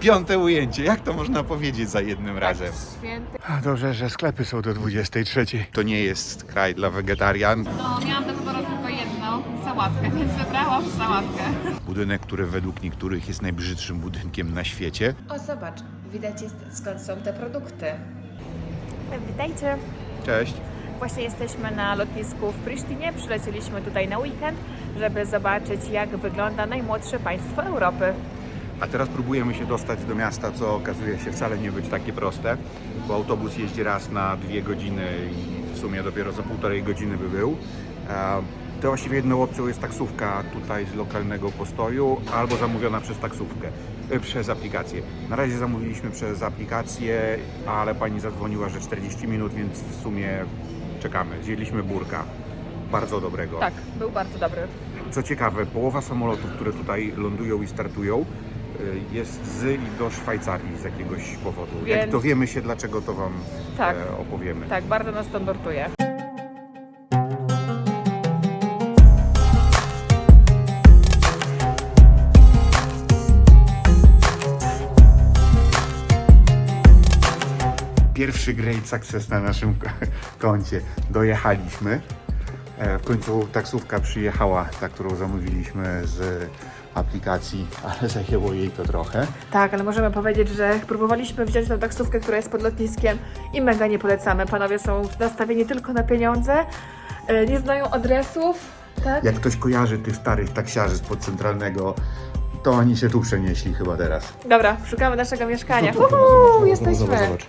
Piąte ujęcie, jak to można powiedzieć za jednym razem? Święty. A dobrze, że sklepy są do 23. To nie jest kraj dla wegetarian. No, miałam do wyboru tylko jedną sałatkę, więc wybrałam sałatkę. Budynek, który według niektórych jest najbrzydszym budynkiem na świecie. O, zobacz, widać jest skąd są te produkty. Witajcie. Cześć. Właśnie jesteśmy na lotnisku w Prisztinie. Przylecieliśmy tutaj na weekend, żeby zobaczyć, jak wygląda najmłodsze państwo Europy. A teraz próbujemy się dostać do miasta, co okazuje się wcale nie być takie proste, bo autobus jeździ raz na dwie godziny i w sumie dopiero za półtorej godziny by był. To właściwie jedną opcją jest taksówka tutaj z lokalnego postoju albo zamówiona przez taksówkę, e, przez aplikację. Na razie zamówiliśmy przez aplikację, ale pani zadzwoniła, że 40 minut, więc w sumie czekamy. Zjedliśmy burka, bardzo dobrego. Tak, był bardzo dobry. Co ciekawe, połowa samolotów, które tutaj lądują i startują, jest z i do Szwajcarii z jakiegoś powodu. Jak Więc- dowiemy się dlaczego, to Wam Tak. e, opowiemy. Tak, bardzo nas to nurtuje. Pierwszy great success na naszym koncie. Dojechaliśmy. E, W końcu taksówka przyjechała, ta, którą zamówiliśmy z aplikacji, ale zajęło jej to trochę. Tak, ale możemy powiedzieć, że próbowaliśmy wziąć tą taksówkę, która jest pod lotniskiem i mega nie polecamy. Panowie są nastawieni tylko na pieniądze, e, nie znają adresów, tak? Jak ktoś kojarzy tych starych taksiarzy spod centralnego, to oni się tu przenieśli chyba teraz. Dobra, szukamy naszego mieszkania. Tu, tu, tu, Uhu, jesteśmy. zobacz, zobacz.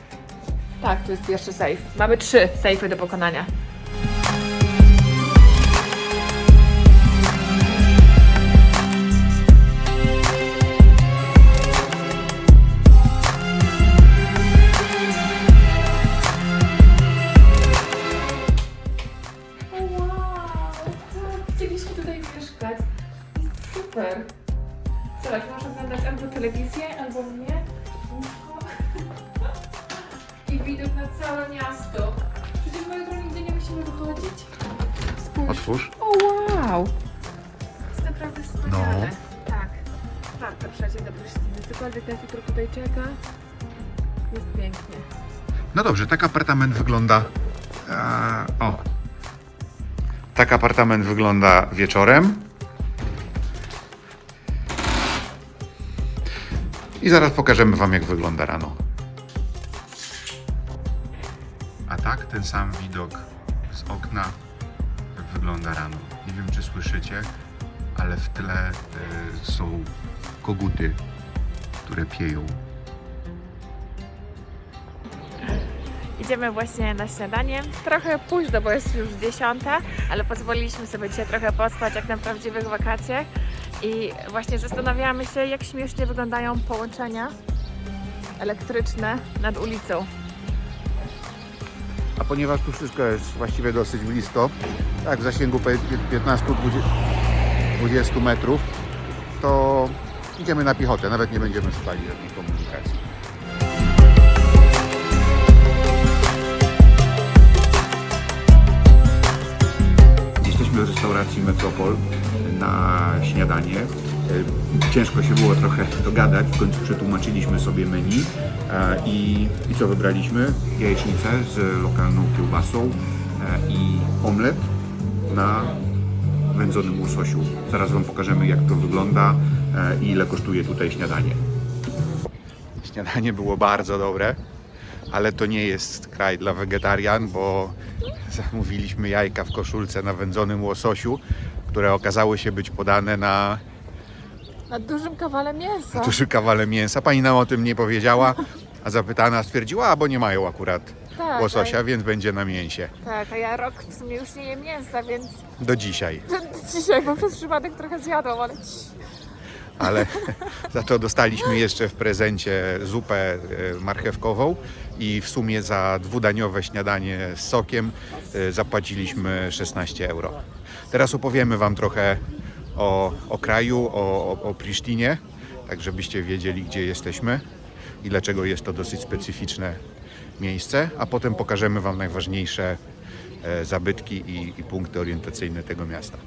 Tak, tu jest pierwszy safe. Mamy trzy safe'y do pokonania. Całe miasto. Przecież my jutro nigdzie nie musimy wychodzić. Spójrz. Otwórz. O wow! Jest naprawdę wspaniale. No. Tak. Warto przejść do Prysztiny. Cokolwiek ten futro tutaj czeka, jest pięknie. No dobrze, tak apartament wygląda. E, o. Tak apartament wygląda wieczorem. I zaraz pokażemy Wam, jak wygląda rano. Ten sam widok z okna wygląda rano. Nie wiem, czy słyszycie, ale w tle y, są koguty, które pieją. Idziemy właśnie na śniadanie. Trochę późno, bo jest już dziesiąta, ale pozwoliliśmy sobie dzisiaj trochę pospać jak na prawdziwych wakacjach. I właśnie zastanawiamy się, jak śmiesznie wyglądają połączenia elektryczne nad ulicą. A ponieważ tu wszystko jest właściwie dosyć blisko, tak w zasięgu 15-20 metrów, to idziemy na piechotę, nawet nie będziemy szukali żadnej komunikacji. Jesteśmy w restauracji Metropol na śniadanie. E, Ciężko się było trochę dogadać, w końcu przetłumaczyliśmy sobie menu e, i, i co wybraliśmy? Jajecznicę z lokalną kiełbasą e, i omlet na wędzonym łososiu. Zaraz Wam pokażemy jak to wygląda i ile kosztuje tutaj śniadanie. Śniadanie było bardzo dobre, ale to nie jest kraj dla wegetarian, bo zamówiliśmy jajka w koszulce na wędzonym łososiu, które okazały się być podane na Na dużym kawale mięsa. duży kawale mięsa. Pani nam o tym nie powiedziała, a zapytana stwierdziła, a bo nie mają akurat Tak, łososia, więc będzie na mięsie. Tak, a ja rok w sumie już nie jem mięsa, więc Do dzisiaj. dzisiaj, bo przez przypadek trochę zjadłam, ale Ale za to dostaliśmy jeszcze w prezencie zupę e, marchewkową i w sumie za dwudaniowe śniadanie z sokiem e, zapłaciliśmy 16 euro. Teraz opowiemy Wam trochę o, o kraju, o, o, o Prisztinie, tak żebyście wiedzieli, gdzie jesteśmy i dlaczego jest to dosyć specyficzne miejsce, a potem pokażemy Wam najważniejsze e, zabytki i, i punkty orientacyjne tego miasta.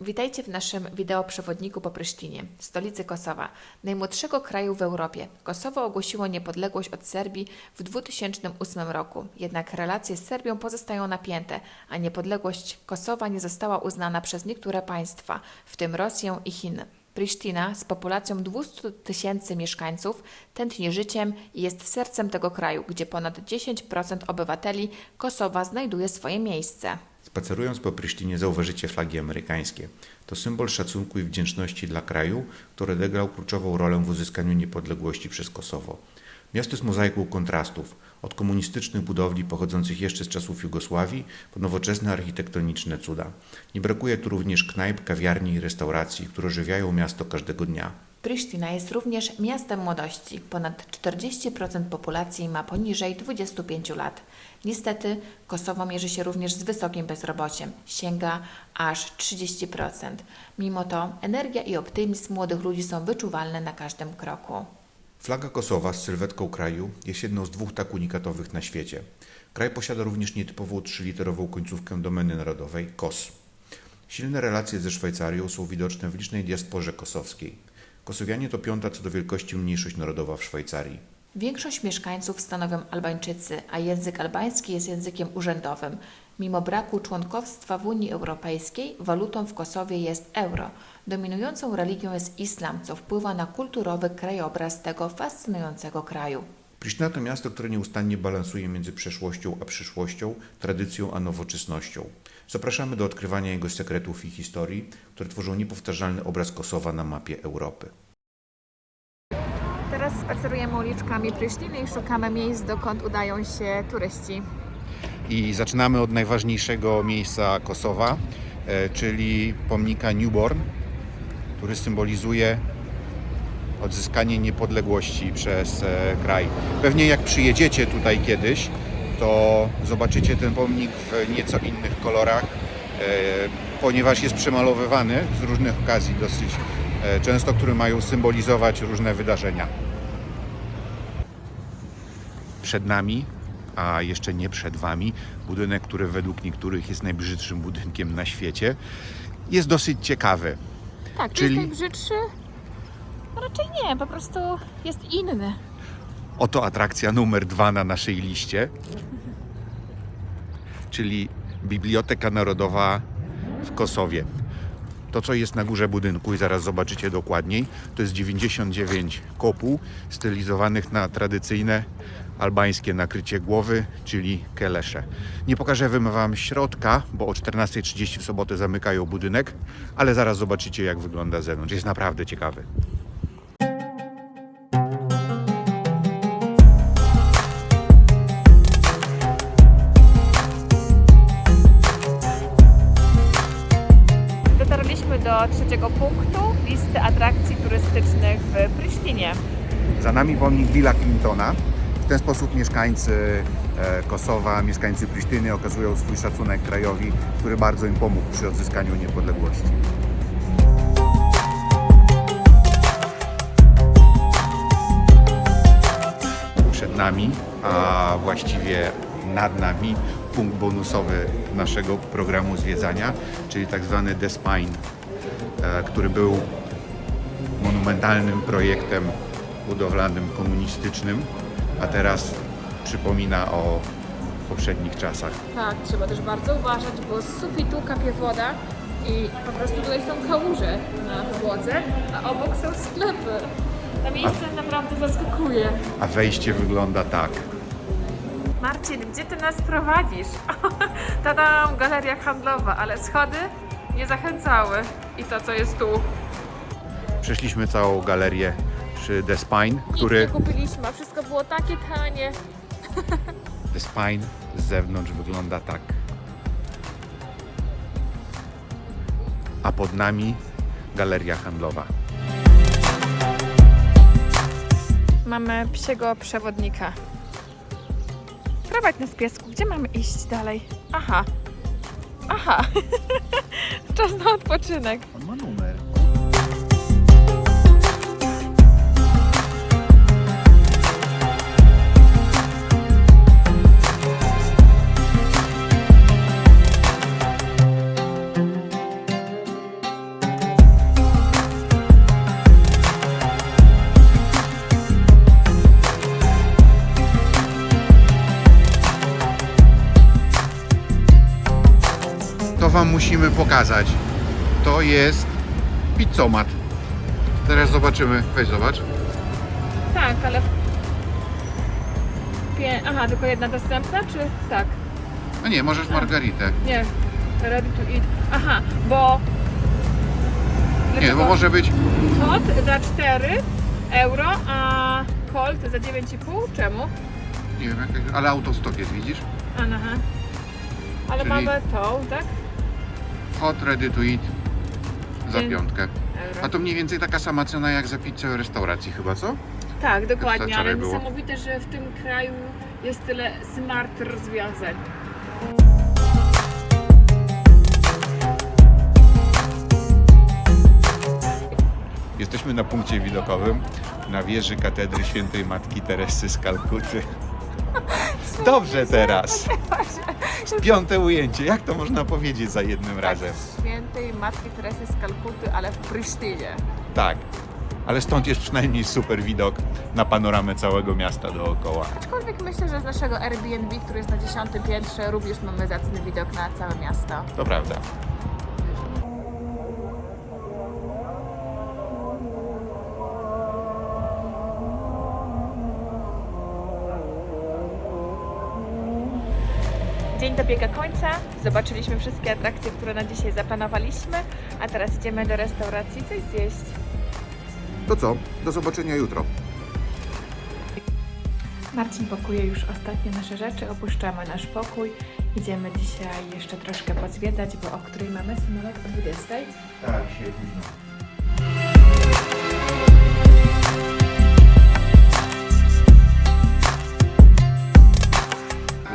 Witajcie w naszym wideoprzewodniku po Prysztinie, stolicy Kosowa, najmłodszego kraju w Europie. Kosowo ogłosiło niepodległość od Serbii w 2008 roku, jednak relacje z Serbią pozostają napięte, a niepodległość Kosowa nie została uznana przez niektóre państwa, w tym Rosję i Chiny. Prisztina z populacją 200 tysięcy mieszkańców tętni życiem i jest sercem tego kraju, gdzie ponad 10% obywateli Kosowa znajduje swoje miejsce. Spacerując po Prysztinie zauważycie flagi amerykańskie. To symbol szacunku i wdzięczności dla kraju, który odegrał kluczową rolę w uzyskaniu niepodległości przez Kosowo. Miasto jest mozaiką kontrastów, od komunistycznych budowli pochodzących jeszcze z czasów Jugosławii po nowoczesne architektoniczne cuda. Nie brakuje tu również knajp, kawiarni i restauracji, które ożywiają miasto każdego dnia. Prisztina jest również miastem młodości. Ponad 40% populacji ma poniżej 25 lat. Niestety Kosowo mierzy się również z wysokim bezrobociem. Sięga aż 30%. Mimo to energia i optymizm młodych ludzi są wyczuwalne na każdym kroku. Flaga Kosowa z sylwetką kraju jest jedną z dwóch tak unikatowych na świecie. Kraj posiada również nietypową trzyliterową końcówkę domeny narodowej KOS. Silne relacje ze Szwajcarią są widoczne w licznej diasporze kosowskiej. Kosowianie to piąta co do wielkości mniejszość narodowa w Szwajcarii. Większość mieszkańców stanowią Albańczycy, a język albański jest językiem urzędowym. Mimo braku członkostwa w Unii Europejskiej, walutą w Kosowie jest euro. Dominującą religią jest islam, co wpływa na kulturowy krajobraz tego fascynującego kraju. Prisztina to miasto, które nieustannie balansuje między przeszłością a przyszłością, tradycją a nowoczesnością. Zapraszamy do odkrywania jego sekretów i historii, które tworzą niepowtarzalny obraz Kosowa na mapie Europy. Teraz spacerujemy uliczkami Prysztiny i szukamy miejsc, dokąd udają się turyści. I zaczynamy od najważniejszego miejsca Kosowa, e, czyli pomnika Newborn, który symbolizuje odzyskanie niepodległości przez e, kraj. Pewnie jak przyjedziecie tutaj kiedyś, to zobaczycie ten pomnik w nieco innych kolorach, e, ponieważ jest przemalowywany z różnych okazji dosyć często, które mają symbolizować różne wydarzenia. Przed nami, a jeszcze nie przed Wami, budynek, który według niektórych jest najbrzydszym budynkiem na świecie, jest dosyć ciekawy. Tak, Czyli- jest najbrzydszy? Raczej nie, po prostu jest inny. Oto atrakcja numer dwa na naszej liście, czyli Biblioteka Narodowa w Kosowie. To, co jest na górze budynku, i zaraz zobaczycie dokładniej, to jest 99 kopuł stylizowanych na tradycyjne albańskie nakrycie głowy, czyli kelesze. Nie pokażę Wam środka, bo o 14.30 w sobotę zamykają budynek, ale zaraz zobaczycie, jak wygląda zewnątrz. Jest naprawdę ciekawy. Do trzeciego punktu listy atrakcji turystycznych w Prysztinie. Za nami pomnik Billa Clintona. W ten sposób mieszkańcy e, Kosowa, mieszkańcy Prisztyny okazują swój szacunek krajowi, który bardzo im pomógł przy odzyskaniu niepodległości. Przed nami, a właściwie nad nami, punkt bonusowy naszego programu zwiedzania, czyli tak zwany Despine, który był monumentalnym projektem budowlanym komunistycznym, a teraz przypomina o poprzednich czasach. Tak, trzeba też bardzo uważać, bo z sufitu kapie woda i po prostu tutaj są kałuże na podłodze, a obok są sklepy. To miejsce naprawdę zaskakuje. A wejście wygląda tak. Marcin, gdzie ty nas prowadzisz? Tada, galeria handlowa, ale schody nie zachęcały. I to, co jest tu. Przeszliśmy całą galerię przy The Spine, Nic który nie kupiliśmy, a wszystko było takie tanie. The Spine z zewnątrz wygląda tak. A pod nami galeria handlowa. Mamy psiego przewodnika. Prowadź nas piesku, gdzie mamy iść dalej? Aha. Aha. Czas na odpoczynek. On ma numer. Musimy pokazać. To jest pizzomat. Teraz zobaczymy. Weź zobacz. Tak, ale... Pię... Aha, tylko jedna dostępna, czy tak? No nie, możesz margaritę. Nie, ready to eat. Aha, bo... Nie, Dlaczego bo może być Hot za 4 euro, a cold za 9,5? Czemu? Nie wiem, jakaś, ale autostop jest, widzisz? Aha. Ale Czyli- mamy tą, tak? Hot ready to eat za piątkę. Euro. A to mniej więcej taka sama cena jak za pizzę w restauracji chyba, co? Tak, dokładnie, wczoraj ale było. niesamowite, że w tym kraju jest tyle smart rozwiązań. Jesteśmy na punkcie widokowym na wieży katedry świętej Matki Teresy z Kalkuty. Dobrze teraz. Piąte ujęcie. Jak to można powiedzieć za jednym razem? Świętej Matki Teresy z Kalkuty, ale w Prysztynie. Tak. Ale stąd jest przynajmniej super widok na panoramę całego miasta dookoła. Aczkolwiek myślę, że z naszego Airbnb, który jest na dziesiątym piętrze, również mamy zacny widok na całe miasto. To prawda. Dzień dobiega końca, zobaczyliśmy wszystkie atrakcje, które na dzisiaj zaplanowaliśmy, a teraz idziemy do restauracji coś zjeść. To co? Do zobaczenia jutro. Marcin pakuje już ostatnie nasze rzeczy, opuszczamy nasz pokój. Idziemy dzisiaj jeszcze troszkę pozwiedzać, bo o której mamy samolot o 20. Tak, świetnie.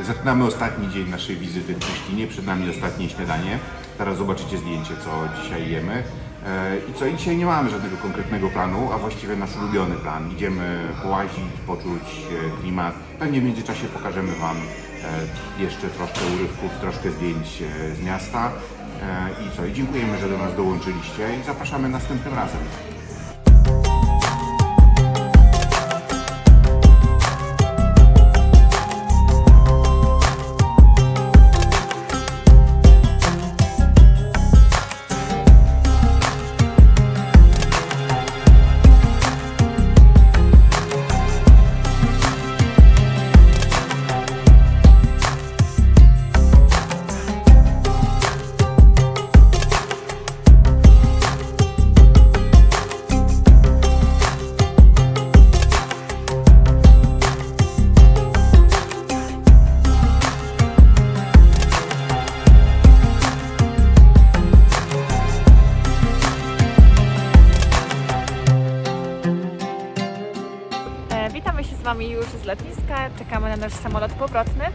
Zaczynamy ostatni dzień naszej wizyty w Prisztinie. Przed nami ostatnie śniadanie. Teraz zobaczycie zdjęcie, co dzisiaj jemy. E, I co, i dzisiaj nie mamy żadnego konkretnego planu, a właściwie nasz ulubiony plan. Idziemy połazić, poczuć e, klimat. Pewnie w międzyczasie pokażemy Wam e, jeszcze troszkę urywków, troszkę zdjęć z miasta. I co, i dziękujemy, że do nas dołączyliście i zapraszamy następnym razem. Z lotniska, czekamy na nasz samolot powrotny.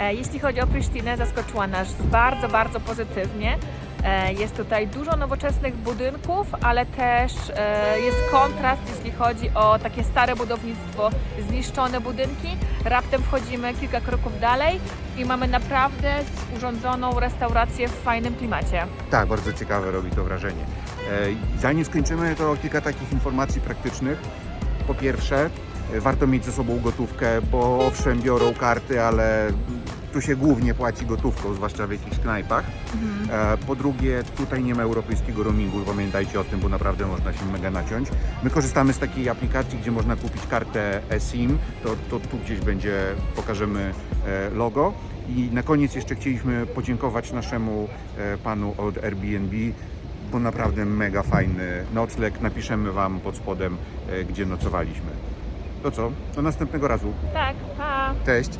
E, Jeśli chodzi o Prysztinę, zaskoczyła nas bardzo, bardzo pozytywnie. E, Jest tutaj dużo nowoczesnych budynków, ale też e, jest kontrast, jeśli chodzi o takie stare budownictwo, zniszczone budynki. Raptem wchodzimy kilka kroków dalej i mamy naprawdę urządzoną restaurację w fajnym klimacie. Tak, bardzo ciekawe robi to wrażenie. Zanim skończymy, to kilka takich informacji praktycznych. Po pierwsze, warto mieć ze sobą gotówkę, bo owszem biorą karty, ale tu się głównie płaci gotówką, zwłaszcza w jakichś knajpach. E, Po drugie, tutaj nie ma europejskiego roamingu, pamiętajcie o tym, bo naprawdę można się mega naciąć. My korzystamy z takiej aplikacji, gdzie można kupić kartę eSIM, to, to tu gdzieś będzie, pokażemy e, logo. I na koniec jeszcze chcieliśmy podziękować naszemu e, panu od Airbnb, bo naprawdę mega fajny nocleg. Napiszemy Wam pod spodem, gdzie nocowaliśmy. To co? Do następnego razu. Tak, pa! Cześć!